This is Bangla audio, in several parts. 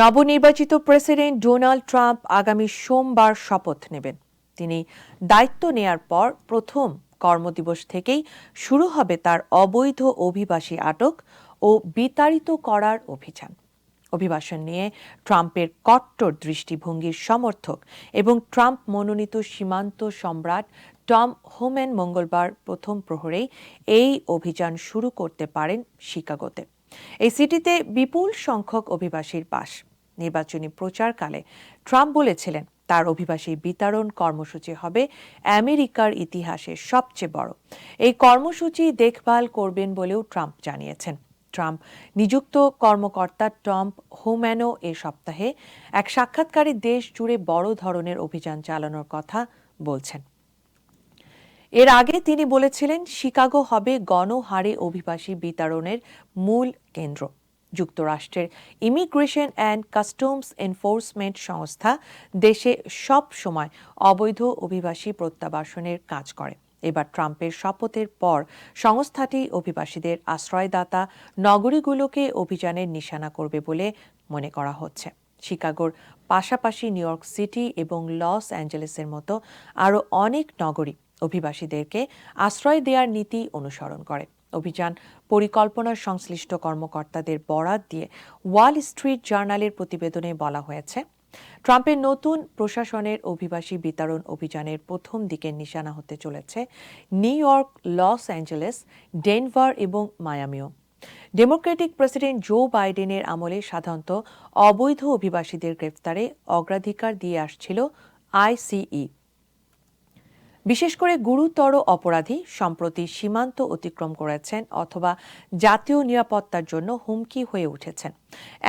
নবনির্বাচিত প্রেসিডেন্ট ডোনাল্ড ট্রাম্প আগামী সোমবার শপথ নেবেন। তিনি দায়িত্ব নেয়ার পর প্রথম কর্মদিবস থেকেই শুরু হবে তার অবৈধ অভিবাসী আটক ও বিতাড়িত করার অভিযান। অভিবাসন নিয়ে ট্রাম্পের কট্টর দৃষ্টিভঙ্গির সমর্থক এবং ট্রাম্প মনোনীত সীমান্ত সম্রাট টম হোমেন মঙ্গলবার প্রথম প্রহরেই এই অভিযান শুরু করতে পারেন শিকাগোতে। এই সিটিতে বিপুল সংখ্যক অভিবাসীর বাস। নির্বাচনী প্রচারকালে ট্রাম্প বলেছিলেন, তার অভিবাসী বিতরণ কর্মসূচি হবে আমেরিকার ইতিহাসে সবচেয়ে বড়। এই কর্মসূচি দেখভাল করবেন বলেও ট্রাম্প জানিয়েছেন। ট্রাম্প নিযুক্ত কর্মকর্তা টম্প হোম্যানো এ সপ্তাহে এক সাক্ষাৎকারে দেশ জুড়ে বড় ধরনের অভিযান চালানোর কথা বলছেন। এর আগে তিনি বলেছিলেন, শিকাগো হবে গণহারে অভিবাসী বিতরণের মূল কেন্দ্র। যুক্তরাষ্ট্রের ইমিগ্রেশন অ্যান্ড কাস্টমস এনফোর্সমেন্ট সংস্থা দেশে সব সময় অবৈধ অভিবাসী প্রত্যাবাসনের কাজ করে। এবার ট্রাম্পের শপথের পর সংস্থাটি অভিবাসীদের আশ্রয়দাতা নগরীগুলোকে অভিযানের নিশানা করবে বলে মনে করা হচ্ছে। শিকাগোর পাশাপাশি নিউ ইয়র্ক সিটি এবং লস অ্যাঞ্জেলেসের মতো আরও অনেক নগরী অভিবাসীদেরকে আশ্রয় দেওয়ার নীতি অনুসরণ করে। অভিযান পরিকল্পনা সংশ্লিষ্ট কর্মকর্তাদের বরাত দিয়ে ওয়াল স্ট্রিট জার্নালের প্রতিবেদনে বলা হয়েছে, ট্রাম্পের নতুন প্রশাসনের অভিবাসী বিতরণ অভিযানের প্রথম দিকের নিশানা হতে চলেছে New York, Los Angeles, Denver এবং মায়ামিও। ডেমোক্রেটিক প্রেসিডেন্ট জো বাইডেনের আমলে সাধারণত অবৈধ অভিবাসীদের গ্রেফতারে অগ্রাধিকার দিয়ে আসছিল আইসিই। বিশেষ করে গুরুতর অপরাধী সম্প্রতি সীমান্ত অতিক্রম করেছেন অথবা জাতীয় নিরাপত্তার জন্য হুমকি হয়ে উঠেছেন।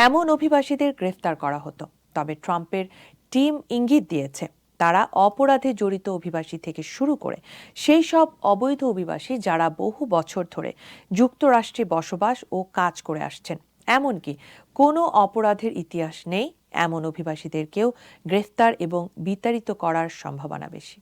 এমন অভিবাসীদের গ্রেফতার করা হতো, তবে ট্রাম্পের টিম ইঙ্গিত দিয়েছে, তারা অপরাধে জড়িত অভিবাসী থেকে শুরু করে সেই সব অবৈধ অভিবাসী যারা বহু বছর ধরে যুক্তরাষ্ট্রে বসবাস ও কাজ করে আসছেন। এমনকি কোনো অপরাধের ইতিহাস নেই, এমন অভিবাসীদেরকেও গ্রেফতার এবং বিতাড়িত করার সম্ভাবনা বেশি।